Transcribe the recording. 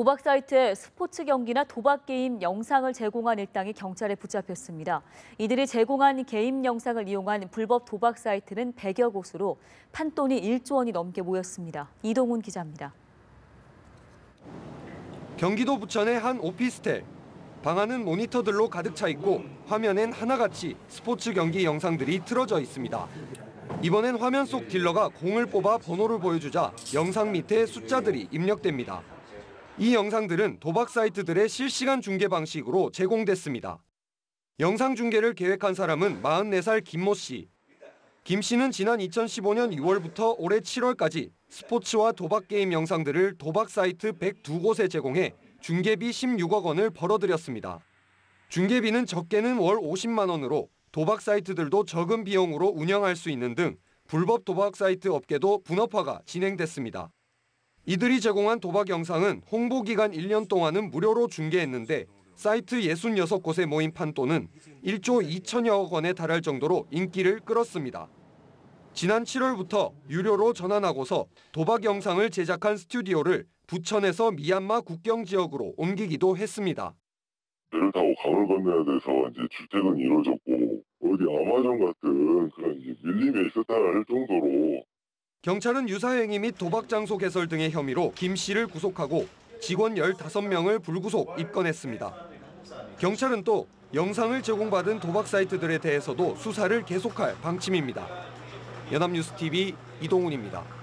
도박 사이트에 스포츠 경기나 도박 게임 영상을 제공한 일당이 경찰에 붙잡혔습니다. 이들이 제공한 게임 영상을 이용한 불법 도박 사이트는 100여 곳으로 판돈이 1조 원이 넘게 모였습니다. 이동훈 기자입니다. 경기도 부천의 한 오피스텔. 방 안은 모니터들로 가득 차 있고 화면엔 하나같이 스포츠 경기 영상들이 틀어져 있습니다. 이번엔 화면 속 딜러가 공을 뽑아 번호를 보여주자 영상 밑에 숫자들이 입력됩니다. 이 영상들은 도박 사이트들의 실시간 중계 방식으로 제공됐습니다. 영상 중계를 계획한 사람은 44살 김모 씨. 김 씨는 지난 2015년 6월부터 올해 7월까지 스포츠와 도박 게임 영상들을 도박 사이트 102곳에 제공해 중계비 16억 원을 벌어들였습니다. 중계비는 적게는 월 50만 원으로 도박 사이트들도 적은 비용으로 운영할 수 있는 등 불법 도박 사이트 업계도 분업화가 진행됐습니다. 이들이 제공한 도박 영상은 홍보 기간 1년 동안은 무료로 중계했는데 사이트 66곳에 모인 판돈은 1조 2천여억 원에 달할 정도로 인기를 끌었습니다. 지난 7월부터 유료로 전환하고서 도박 영상을 제작한 스튜디오를 부천에서 미얀마 국경 지역으로 옮기기도 했습니다. 배를 타고 강을 건너야 돼서 이제 주택은 이루어졌고 어디 아마존 같은 그런 밀림에 있었다 할 정도로 경찰은 유사행위 및 도박 장소 개설 등의 혐의로 김 씨를 구속하고 직원 15명을 불구속 입건했습니다. 경찰은 또 영상을 제공받은 도박 사이트들에 대해서도 수사를 계속할 방침입니다. 연합뉴스 TV 이동훈입니다.